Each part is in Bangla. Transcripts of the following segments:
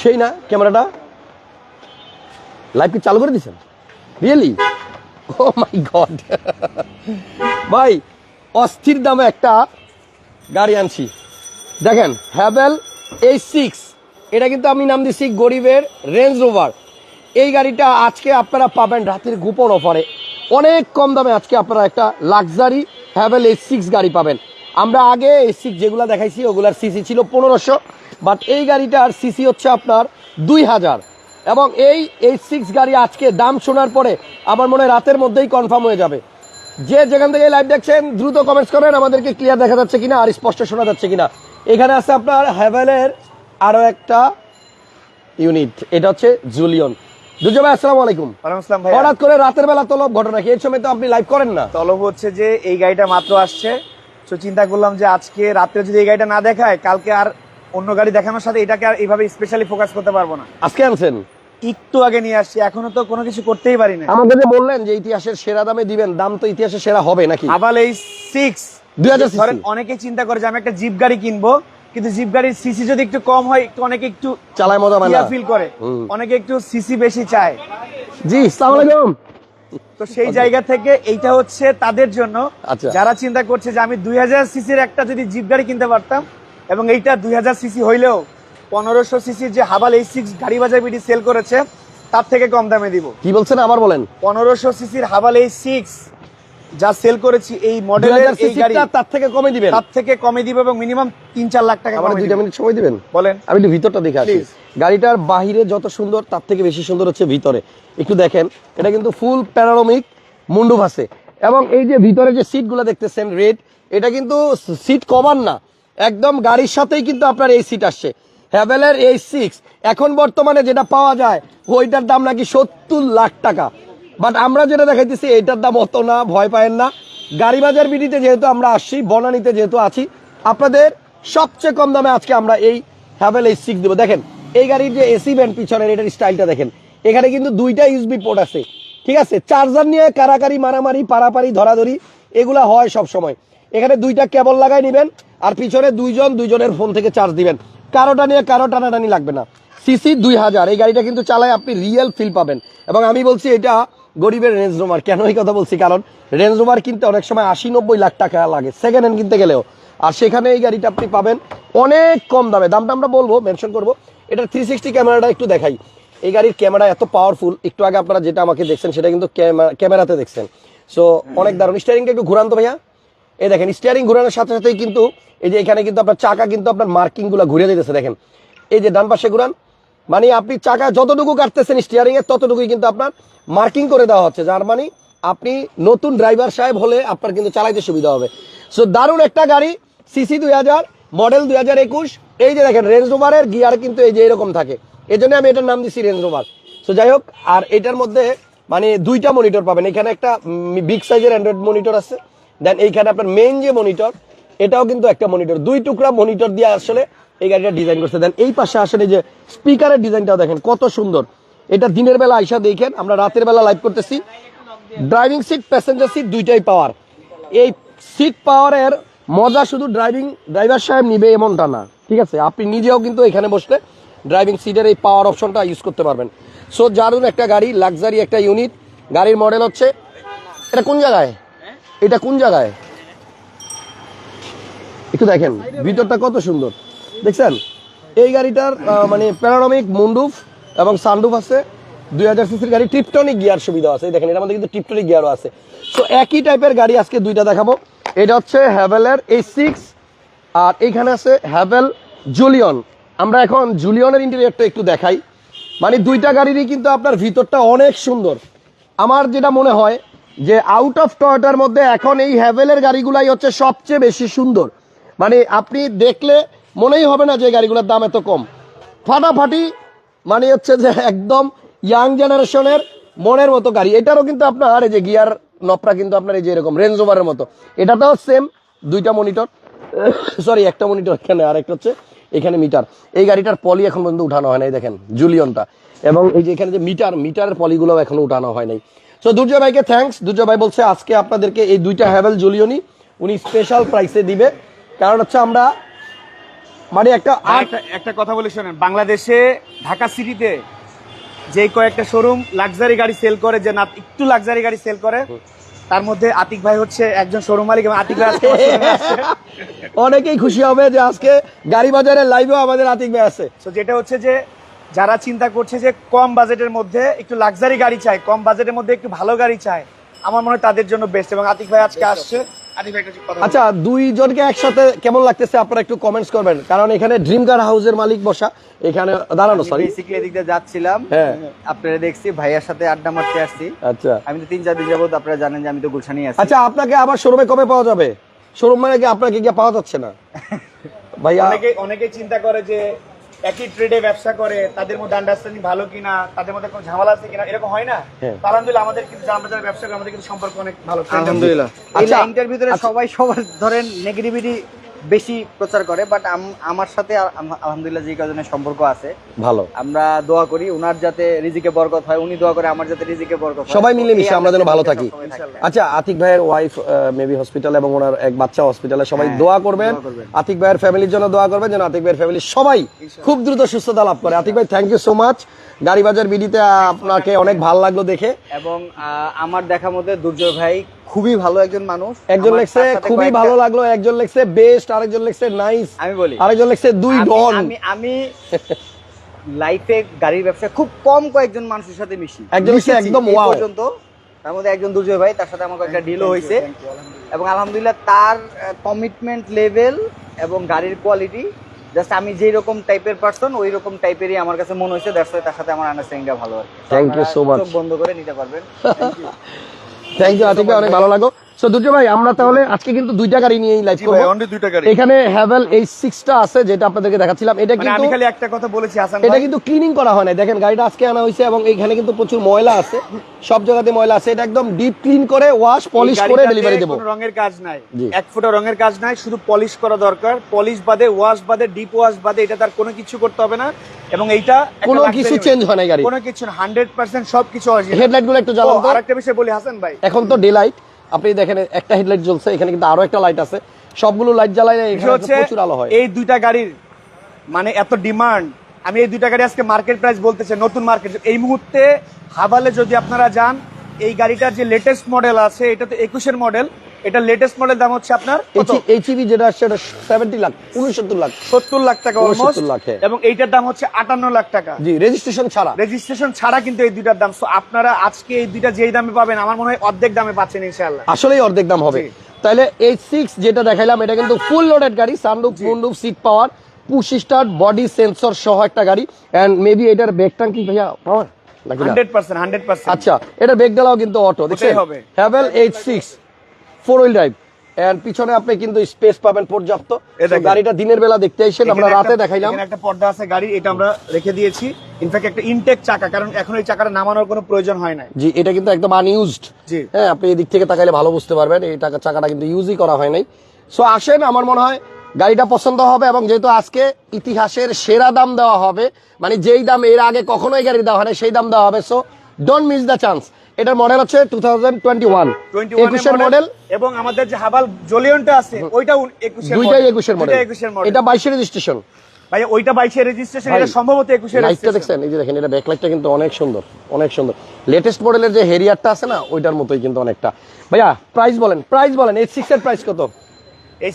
সেই না ক্যামেরাটা? লাইভ কি চালু করে দিছেন রিয়েলি ও মাই গড ভাই, অস্থির দামে একটা গাড়ি আনছি। দেখেন হ্যাভেল এই সিক্স এটা কিন্তু আমি নাম দিচ্ছি গরিবের রেঞ্জ রোভার এই গাড়িটা আজকে আপনারা পাবেন রাতের গোপন অফারে। অনেক কম দামে আজকে আপনারা একটা লাক্সারি হ্যাভেল এই সিক্স গাড়ি পাবেন। আমরা আগে সিক্স যেগুলো দেখাইছি ওগুলার সিসি ছিল পনেরোশো বাট এই গাড়িটার সিসি হচ্ছে আপনার দুই হাজার। এবং এই এই সিক্স গাড়ি আজকে দাম শোনার পরে আমার মনে হয় রাতের মধ্যেই কনফার্ম হয়ে যাবে। যে যেখান থেকে লাইভ দেখছেন দ্রুত কমেন্টস করেন আমাদেরকে ক্লিয়ার দেখা যাচ্ছে কিনা আর স্পষ্ট শোনা যাচ্ছে কিনা। এখানে আছে আপনার হ্যাভেলের আরও একটা ইউনিট এটা হচ্ছে জুলিয়ন দুজো ভাই আসসালামু আলাইকুম। ওয়ালাইকুম আসসালাম ভাই হঠাৎ করে রাতের বেলা তলব ঘটনা কি? এই সময় তো আপনি লাইভ করেন না। তলব হচ্ছে যে এই গাড়িটা মাত্র আসছে। তো চিন্তা করলাম যে আজকে রাত্রে যদি এই গাড়িটা না দেখায় কালকে আর অন্য গাড়ি দেখানোর সাথে এটাকে আর এইভাবে স্পেশালি ফোকাস করতে পারব না। আজকে আনছেন? একটু আগে নিয়ে আসছি এখনও তো কোনো কিছু করতেই পারি না আমাদের যে বললেন যে ইতিহাসের সেরা দামে দিবেন দাম তো ইতিহাসের সেরা হবে নাকি? আবার এই সিক্স 2000 ধরেন অনেকেই চিন্তা করে যে আমি একটা জিপ গাড়ি কিনবো কিন্তু জিপ গাড়ির সিসি যদি একটু কম হয় একটু অনেকে একটু চালায় মজা ফিল করে। অনেকে একটু সিসি বেশি চায়। জি আসসালামু আলাইকুম। তো সেই জায়গা থেকে এইটা হচ্ছে তাদের জন্য। আচ্ছা। যারা চিন্তা করছে যে আমি দুই হাজার সিসির একটা যদি জিপ গাড়ি কিনতে পারতাম এবং এইটা দুই হাজার সিসি হইলেও পনেরোশো সিসির যে হাবাল এই সিক্স গাড়ি বাজার বিটি সেল করেছে তার থেকে কম দামে দিব। কি বলছেন? আবার বলেন। পনেরোশো সিসির হাবাল এই সিক্স যা সেল করেছি এই মডেলের এই গাড়ি তার থেকে কমে দিবেন। তার থেকে কমে দিব এবং মিনিমাম তিন চার লাখ টাকা আমার কমে দুইটা মিনিট সময় দিবেন? বলেন। আমি একটু ভিতরটা দেখে আসি। গাড়িটার বাহিরে যত সুন্দর তার থেকে বেশি সুন্দর হচ্ছে ভিতরে। একটু দেখেন এটা কিন্তু ফুল প্যারারোমিক মুন্ডু ভাসে। এবং এই যে ভিতরে যে সিটগুলো দেখতেছেন রেড এটা কিন্তু সিট কভার না। একদম গাড়ির সাথেই কিন্তু আপনার এই সিট আসছে। হ্যাভেলের এই সিক্স এখন বর্তমানে যেটা পাওয়া যায় ওইটার দাম নাকি সত্তর লাখ টাকা। বাট আমরা যেটা দেখাইতেছি, এইটার দাম অত না, ভয় পায়েন না। গাড়ি বাজার বিডিতে যেহেতু আমরা আসছি, বনানীতে যেহেতু আছি, আপনাদের সবচেয়ে কম দামে আজকে আমরা এই হ্যাভেল এই সিক্স দেবো। দেখেন, এই গাড়ির যে এসি ব্যান্ড পিছনের, এটার স্টাইলটা দেখেন। এখানে কিন্তু দুইটা ইউসবি পোর্ট আছে। ঠিক আছে? চার্জার নিয়ে কারাকারি, মারামারি, পারাপারি, ধরাধরি, এগুলা হয় সব সময়। এখানে দুইটা কেবল লাগাই নেবেন, আর পিছনে দুইজন, দুইজনের ফোন থেকে চার্জ দিবেন। কারোটা নিয়ে কারও টানাটানি লাগবে না। সিসি দুই হাজার, এই গাড়িটা কিন্তু চালায় আপনি রিয়েল ফিল পাবেন। এবং আমি বলছি, এটা গরিবের রেঞ্জ রোমার কেন এই কথা বলছি? কারণ রেঞ্জ রোমার কিনতে অনেক সময় আশি নব্বই লাখ টাকা লাগে সেকেন্ড হ্যান্ড কিনতে গেলেও। আর সেখানে এই গাড়িটা আপনি পাবেন অনেক কম দামে। দামটা আমরা বলব মেনশন করব। এটা থ্রি সিক্সটি ক্যামেরাটা একটু দেখাই। এই গাড়ির ক্যামেরা এত পাওয়ারফুল একটু আগে আপনারা যেটা আমাকে দেখছেন সেটা কিন্তু ক্যামা- ক্যামেরাতে দেখছেন। সো অনেক দারুণ। স্টিয়ারিংটা একটু ঘুরান তো ভাইয়া। এই দেখেন স্টিয়ারিং ঘুরানোর সাথে সাথেই কিন্তু এই যে এখানে কিন্তু আপনার চাকা কিন্তু আপনার মার্কিংগুলো ঘুরে দিতেছে দেখেন। এই যে ডান পাশে ঘুরান মানে আপনি চাকা যতটুকু কাটতেছেন স্টিয়ারিং এর ততটুকুই কিন্তু আপনার মার্কিং করে দেওয়া হচ্ছে। যার মানে আপনি নতুন ড্রাইভার সাহেব হলে আপনার কিন্তু চালাইতে সুবিধা হবে। সো দারুণ একটা গাড়ি সিসি দুই হাজার মডেল দুই হাজার একুশ। এই যে দেখেন রেঞ্জ রোভারের গিয়ার কিন্তু এই যে এরকম থাকে। এই জন্য আমি এটার নাম দিচ্ছি রেঞ্জ রোভার সো যাই হোক, আর এটার মধ্যে মানে দুইটা মনিটর পাবেন। এখানে একটা বিগ সাইজের অ্যান্ড্রয়েড মনিটর আছে। দেন এইখানে আপনার মেইন যে মনিটর এটাও কিন্তু একটা মনিটর দুই টুকরা মনিটর দিয়ে আসলে এই গাড়িটা ডিজাইন করছে। দেন এই পাশে আসলে যে স্পিকারের ডিজাইনটাও দেখেন, কত সুন্দর। এটা দিনের বেলা আইসা দেখেন, আমরা রাতের বেলা লাইভ করতেছি। ড্রাইভিং সিট প্যাসেঞ্জার সিট দুইটাই পাওয়ার এই সিট পাওয়ারের মজা শুধু ড্রাইভিং ড্রাইভার সাহেব নিবে এমনটা না, ঠিক আছে? আপনি নিজেও কিন্তু এখানে বসলে ড্রাইভিং সিটের এই পাওয়ার অপশনটা ইউজ করতে পারবেন। সো দারুণ একটা গাড়ি লাক্সারি একটা ইউনিট গাড়ির মডেল হচ্ছে, এটা কোন জায়গায়? এটা কোন জায়গায়? একটু দেখেন, ভিতরটা কত সুন্দর। দেখছেন? এই গাড়িটার মানে প্যারানমিক মুন্ডুফ এবং সানডুফ আছে। দুই হাজার সিসির গাড়ি টিপটনিক গিয়ার সুবিধা আছে। দেখেন এটার মধ্যে কিন্তু টিপটনিক গিয়ারও আছে। সো একই টাইপের গাড়ি আজকে দুইটা দেখাবো। এটা হচ্ছে হ্যাভেলের এই সিক্স আর এইখানে আছে হ্যাভেল জুলিয়ন আমরা এখন জুলিয়নের ইন্টেরিয়রটা একটু দেখাই। মানে দুইটা গাড়িরই কিন্তু আপনার ভিতরটা অনেক সুন্দর। আমার যেটা মনে হয় যে আউট অফ টয়টার মধ্যে এখন এই হ্যাভেলের গাড়িগুলাই হচ্ছে সবচেয়ে বেশি সুন্দর। মানে আপনি দেখলে মনেই হবে না যে গাড়িগুলোর দাম এত কম। ফাটাফাটি মানে হচ্ছে যে একদম ইয়াং জেনারেশনের মনের মতো গাড়ি। এটারও কিন্তু আপনার এই যে গিয়ার নপরা কিন্তু আপনার এই যে এরকম রেঞ্জ ওভারের মতো। এটাতেও সেম দুইটা মনিটর সরি একটা মনিটর এখানে আর একটা হচ্ছে এখানে মিটার এই গাড়িটার পলি এখন পর্যন্ত উঠানো হয় নাই, দেখেন জুলিয়নটা এবং এই যে এখানে যে মিটার মিটারের পলিগুলো এখনও উঠানো হয় নাই। সো দুর্জয় ভাইকে থ্যাঙ্কস দুর্জয় ভাই বলছে, আজকে আপনাদেরকে এই দুইটা হ্যাভেল জুলিয়নই উনি স্পেশাল প্রাইসে দিবে। কারণ হচ্ছে আমরা মানে একটা একটা কথা বলি শোনেন বাংলাদেশে ঢাকা সিটিতে যে কয়েকটা শোরুম লাক্সারি গাড়ি সেল করে যে না একটু লাক্সারি গাড়ি সেল করে তার মধ্যে আতিক ভাই হচ্ছে একজন শোরুম মালিক এবং আতিক ভাই আজকে। অনেকেই খুশি হবে যে আজকে গাড়ি বাজারের লাইভেও আমাদের আতিক ভাই আছে। তো যেটা হচ্ছে যে যারা চিন্তা করছে যে কম বাজেটের মধ্যে একটু লাক্সারি গাড়ি চায় কম বাজেটের মধ্যে একটু ভালো গাড়ি চায় আমার মনে হয় তাদের জন্য বেস্ট এবং আতিক ভাই আজকে আসছে। আচ্ছা দুইজনকে একসাথে কেমন লাগতেছে? আপনারা একটু কমেন্টস করবেন। কারণ এখানে ড্রিম কার হাউসের মালিক বসা এখানে দাঁড়ানো সরি বেসিক্যালি এদিক দিয়ে যাচ্ছিলাম। হ্যাঁ। আপনারা দেখছি ভাইয়ার সাথে আড্ডা মারতে আসছি। আচ্ছা। আমি তো তিন চার দিন যাবত আপনারা জানেন যে আমি তো গুলশানি আছি। আচ্ছা আপনাকে আবার শোরুমে কবে পাওয়া যাবে? শোরুম মানে কি আপনাকে গিয়ে পাওয়া যাচ্ছে না? ভাইয়া অনেকে অনেকে চিন্তা করে যে একই ট্রেডে ব্যবসা করে তাদের মধ্যে আন্ডারস্ট্যান্ডিং ভালো কিনা তাদের মধ্যে কোনো ঝামেলা আছে কিনা এরকম হয় না হ্যাঁ। আলহামদুলিল্লাহ আমাদের কিন্তু আমরা যারা ব্যবসা করি আমাদের কিন্তু সম্পর্ক অনেক ভালো আলহামদুলিল্লাহ আচ্ছা, ইন্টারভিউ ভিতরে আচ্ছা। সবাই সবার ধরেন নেগেটিভিটি বেশি প্রচার করে বাট আমার সাথে আলহামদুলিল্লাহ যে কজনের সম্পর্ক আছে ভালো। আমরা দোয়া করি ওনার যাতে রিজিকে বরকত হয় উনি দোয়া করে আমার যাতে রিজিকে বরকত সবাই মিলেমিশে এই আমরা যেন ভালো থাকি। আচ্ছা আতিক ভাইয়ের ওয়াইফ মেবি হসপিটাল এবং ওনার এক বাচ্চা হসপিটালে সবাই হ্যাঁ, দোয়া করবেন। আতিক ভাইয়ের ফ্যামিলির জন্য দোয়া করবেন যেন আতিক ভাইয়ের ফ্যামিলি সবাই খুব দ্রুত সুস্থতা লাভ করে। আতিক ভাই থ্যাংক ইউ সো মাচ গাড়ি বাজার বিডিতে আপনাকে অনেক ভালো লাগল দেখে। এবং আহ, আমার দেখা মতে দুর্জয় ভাই খুবই ভালো একজন মানুষ। একজন লেখছে খুবই ভালো লাগল একজন লেখছে বেস্ট আরেকজন লেখছে নাইস আমি বলি। আরেকজন লেখছে দুই ডন আমি আমি লাইফে গাড়ির ব্যবসা খুব কম কয়েকজন মানুষের সাথে মিশি। একজন একদম wow। পর্যন্ত। তার মধ্যে একজন দুর্জয় ভাই তার সাথে আমার একটা ডিলও হয়েছে। এবং আলহামদুলিল্লাহ তার কমিটমেন্ট লেভেল এবং গাড়ির কোয়ালিটি জাস্ট আমি যেই রকম টাইপের পার্সন ওই রকম টাইপেরই আমার কাছে মনে হয়েছে। দ্যাটস তার সাথে আমার আন্ডারস্ট্যান্ডিংটা ভালো আর কি। তো Thank you আপনারা so much. চোখ বন্ধ করে নিতে পারবেন। থ্যাংক ইউ আতিক ভাই অনেক ভালো লাগল। সো দুর্য ভাই আমরা তাহলে আজকে কিন্তু দুইটা গাড়ি নিয়েই লাইভ করব। এখানে হ্যাভেল এই সিক্সটা আছে যেটা আপনাদেরকে দেখাচ্ছিলাম। এটা মানে কিন্তু আমি খালি একটা কথা বলেছি হাসান এটা কিন্তু ক্লিনিং করা হয় না দেখেন গাড়িটা আজকে আনা হয়েছে এবং এখানে কিন্তু প্রচুর ময়লা আছে। সব জায়গাতে ময়লা আছে। এটা একদম ডিপ ক্লিন করে ওয়াশ পলিশ করে ডেলিভারি দেবো। কোনো রঙের কাজ নাই। জি। এক ফুটা রঙের কাজ নাই শুধু পলিশ করা দরকার। পলিশ বাদে ওয়াশ বাদে ডিপ ওয়াশ বাদে এটা তার কোনো কিছু করতে হবে না। এবং এইটা কোনো কিছু চেঞ্জ হয় না গাড়ি কোনো কিছু হান্ড্রেড পার্সেন্ট সব কিছু হেডলাইটগুলো একটু জ্বালান তো আরেকটা বিষয় বলি হাসান ভাই। এখন তো ডে লাইট আপনি দেখেন একটা হেডলাইট জ্বলছে এখানে কিন্তু আরও একটা লাইট আছে। সবগুলো লাইট জ্বালাইলে এখানে প্রচুর আলো হয়। এই দুইটা গাড়ির মানে এত ডিমান্ড আমি এই দুইটা গাড়ি আজকে মার্কেট প্রাইস বলতেছে নতুন মার্কেট এই মুহূর্তে হাবালে যদি আপনারা যান এই গাড়িটার যে লেটেস্ট মডেল আছে এটা তো একুশের মডেল এটা লেটেস্ট মডেল দাম হচ্ছে আপনার কত? এইচইবি যেটা আসছে এটা সেভেন্টি লাখ উনসত্তর লাখ। সত্তর লাখ টাকা 69 অলমোস্ট লাখ, হ্যাঁ। এবং এইটার দাম হচ্ছে আটান্ন লাখ টাকা। জি রেজিস্ট্রেশন ছাড়া। রেজিস্ট্রেশন ছাড়া কিন্তু এই দুইটার দাম। আপনারা আজকে এই দুইটা যেই দামে পাবেন আমার মনে হয় অর্ধেক দামে পাচ্ছেন ইনশাআল্লাহ। আসলেই অর্ধেক দাম হবে। তাহলে এইচ সিক্স যেটা দেখাইলাম এটা কিন্তু ফুল লোডেড গাড়ি sunroof moonroof seat power push start body sensor সহ একটা গাড়ি। এন্ড মেবি এটার ব্যাক ট্যাঙ্কি ভাইয়া? পাওয়ার? আচ্ছা এটার ব্যাক ডালাও কিন্তু অটো দেখছেন। Haval H six four wheel drive. And পিছনে আপনি কিন্তু স্পেস পাবেন পর্যাপ্ত। গাড়িটা দিনের বেলা দেখতে আইসেন আমরা রাতে দেখাইলাম। একটা পর্দা আছে গাড়ি এটা আমরা রেখে দিয়েছি। ইনফ্যাক্ট একটা ইনটেক চাকা কারণ এখন এই চাকাটা নামানোর কোনো প্রয়োজন হয় না জি এটা কিন্তু একদম আনইউজড হ্যাঁ আপনি এদিক থেকে তাকাইলে ভালো বুঝতে পারবেন এই টাকা চাকাটা কিন্তু ইউজই করা হয় নাই। সো আসেন আমার মনে হয় গাড়িটা পছন্দ হবে এবং যেহেতু আজকে ইতিহাসের সেরা দাম দেওয়া হবে মানে যেই দাম এর আগে কখনোই গাড়ি দেওয়া হয় না সেই দাম দেওয়া হবে। So don't miss the chance এটার মডেল আছে টু থাউজেন্ড টোয়েন্টি ওয়ান 21 একুশের মডেল এবং আমাদের যে হাবাল জলিয়নটা আছে ওইটা একুশের দুইটাই একুশের মডেল মডেল এটা বাইশের রেজিস্ট্রেশন ভাই ওইটা বাইশে রেজিস্ট্রেশন এটা সম্ভবত একুশের লাইটটা দেখছেন? এই যে দেখেন এটা ব্যাকলাইটটা কিন্তু অনেক সুন্দর অনেক সুন্দর। লেটেস্ট মডেলের যে হেরিয়ারটা আছে না ওইটার মতোই কিন্তু অনেকটা। ভাইয়া প্রাইস বলেন প্রাইস বলেন এই সিক্স এর প্রাইস কত? এই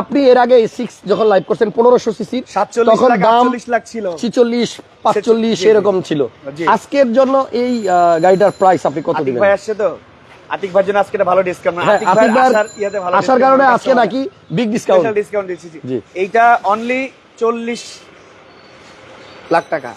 আপনি এর আগে এই যখন লাইভ করছেন পনেরোশো সিসির সাতচল্লিশ তখন লাখ ছিল। ছিচল্লিশ পাঁচচল্লিশ জি, জি। এরকম ছিল। আজকের জন্য এই গাড়িটার প্রাইস আপনি কত দিবেন? ভাই আসছে তো? আতিক ভাইয়ের জন্য আজকে ভালো ডিসকাউন্ট হ্যাঁ আতিক ভাইয়ের আসার কারণে আজকে নাকি বিগ ডিসকাউন্ট দিচ্ছি। এইটা অনলি চল্লিশ লাখ টাকা।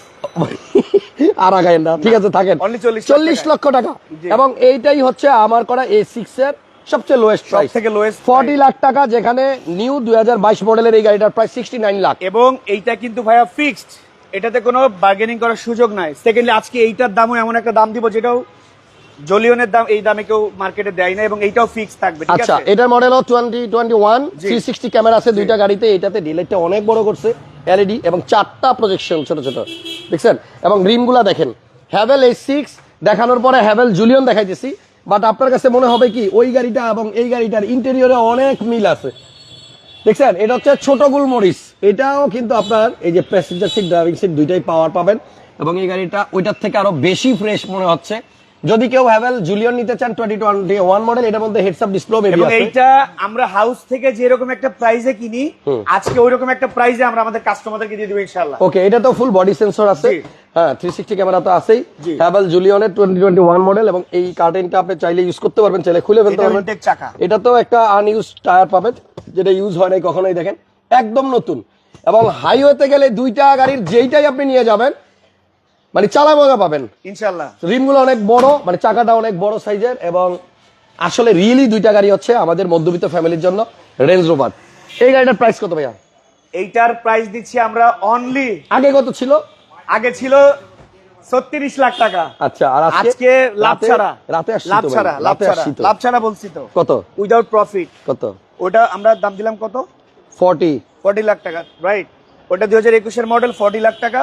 আর না। ঠিক আছে থাকেন। 40 চল্লিশ লক্ষ টাকা। এবং এইটাই হচ্ছে আমার করা এ সিক্স এর সবচেয়ে লোয়েস্ট প্রাইস থেকে লোয়েস্ট ফর্টি লাখ টাকা যেখানে নিউ দুই হাজার বাইশ মডেলের এই গাড়িটার প্রাইস সিক্সটি নাইন লাখ এবং এইটা কিন্তু ভাইয়া ফিক্সড এটাতে কোনো বার্গেনিং করার সুযোগ নাই। সেকেন্ডলি আজকে এইটার দামও এমন একটা দাম দিব যেটাও জলিয়নের দাম এই দামে কেউ মার্কেটে দেয় না এবং এইটাও ফিক্স থাকবে ঠিক আচ্ছা আছে? এটার model twenty twenty one. Three sixty camera আছে দুইটা গাড়িতে। এটাতে ডিলাইটটা অনেক বড় করছে এলইডি এবং চারটা প্রজেকশন ছোট ছোট। দেখছেন? এবং রিমগুলা দেখেন। হ্যাভেল এই সিক্স দেখানোর পরে হ্যাভেল জুলিয়ন দেখাইতেছি। বাট আপনার কাছে মনে হবে কি, ওই গাড়িটা এবং এই গাড়িটার ইন্টেরিয়রে অনেক মিল আছে। দেখছেন? এটা হচ্ছে ছোট গুলমরিচ। এটাও কিন্তু আপনার এই যে প্যাসেঞ্জার সিট ড্রাইভিং সিট দুইটাই পাওয়ার পাবেন। এবং এই গাড়িটা ওইটার থেকে আরও বেশি ফ্রেশ মনে হচ্ছে। যদি কেউ হ্যাভেল জুলিয়ন নিতে চান টোয়েন্টি টোয়েন্টি ওয়ান মডেল এটার মধ্যে হেডসআপ ডিসপ্লে এবং আছে। এইটা আমরা হাউস থেকে যে যেরকম একটা প্রাইজে কিনি আজকে ওইরকম একটা প্রাইজে আমরা আমাদের কাস্টমারদেরকে দিয়ে দেবো ইনশাল্লাহ ওকে এটা তো ফুল বডি সেন্সর আছে। হ্যাঁ থ্রি সিক্সটি ক্যামেরা তো আছেই। হ্যাভেল জুলিয়নের টোয়েন্টি টোয়েন্টি ওয়ান মডেল এবং এই কার্টেনটা আপনি চাইলে ইউজ করতে পারবেন চাইলে খুলে ফেলতে পারবেন। চাকা। এটা তো একটা আনইউজ টায়ার পাবেন যেটা ইউজ হয় নাই কখনোই দেখেন। একদম নতুন। এবং হাইওয়েতে গেলে দুইটা গাড়ির যেইটাই আপনি নিয়ে যাবেন মানে চালা মজা পাবেন। ইনশাল্লাহ রিমগুলো অনেক বড় মানে চাকাটা অনেক বড় সাইজের এবং আসলে রিয়েলি দুইটা গাড়ি হচ্ছে আমাদের মধ্যবিত্ত ফ্যামিলির জন্য রেঞ্জ রোভার এই গাড়িটার প্রাইস কত ভাইয়া? এইটার প্রাইস দিচ্ছি আমরা অনলি আগে কত ছিল? আগে ছিল ছত্রিশ লাখ টাকা। আচ্ছা আর আজকে? লাভ ছাড়া। রাতে লাভ ছাড়া লাভ ছাড়া লাভ ছাড়া বলছি তো। কত? উইদাউট প্রফিট কত? ওটা আমরা দাম দিলাম কত? ফর্টি ফর্টি লাখ টাকা রাইট ওটা দুই হাজার একুশের মডেল ফর্টি লাখ টাকা।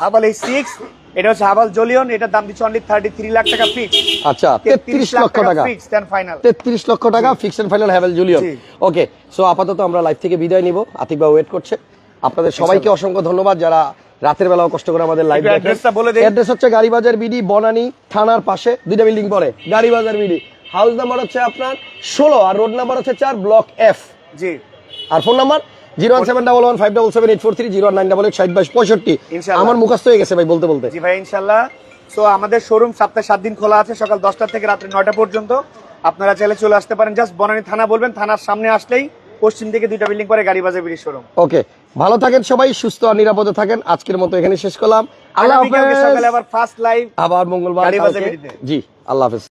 হাবাল এই সিক্স এটা হচ্ছে হাবাল জলিয়ন এটার দাম দিচ্ছে অনলি থার্টি থ্রি লাখ টাকা ফিক্স আচ্ছা তেত্রিশ লক্ষ টাকা ফিক্স দেন ফাইনাল তেত্রিশ লক্ষ টাকা ফিক্স এন্ড ফাইনাল হ্যাভেল জুলিয়ন। ওকে সো আপাতত আমরা লাইভ থেকে বিদায় নিব। আতিক ভাই ওয়েট করছে। আপনাদের সবাইকে অসংখ্য ধন্যবাদ যারা রাতের বেলাও কষ্ট করে আমাদের লাইভ একটু address টা বলে দিন। অ্যাড্রেস হচ্ছে গাড়িবাজার বিডি বনানী থানার পাশে। দুইটা বিল্ডিং পরে। গাড়িবাজার বিডি। হাউস নাম্বার হচ্ছে আপনার ষোলো আর রোড নাম্বার হচ্ছে চার ব্লক এফ জি। আর phone number zero one seven double one five double seven eight four three zero nine double eight ষাট বাইশ পঁয়ষট্টি। আমার মুখস্থ হয়ে গেছে ভাই বলতে বলতে। জি ভাই ইনশাল্লাহ সো আমাদের শোরুম সপ্তাহে সাত দিন খোলা আছে সকাল দশটা থেকে রাত্রি নয়টা পর্যন্ত। আপনারা চাইলে চলে আসতে পারেন। জাস্ট বনানী থানা বলবেন থানার সামনে আসলেই পশ্চিম দিকে দুইটা বিল্ডিং পরে গাড়ি বাজার বিড়ি শোরুম ওকে ভালো থাকেন সবাই সুস্থ আর নিরাপদে থাকেন। আজকের মতো এখানে শেষ করলাম। আল্লাহ হাফেজ। সকালে আবার ফার্স্ট লাইভ আবার মঙ্গলবার গাড়ি বাজার জি আল্লাহ হাফেজ।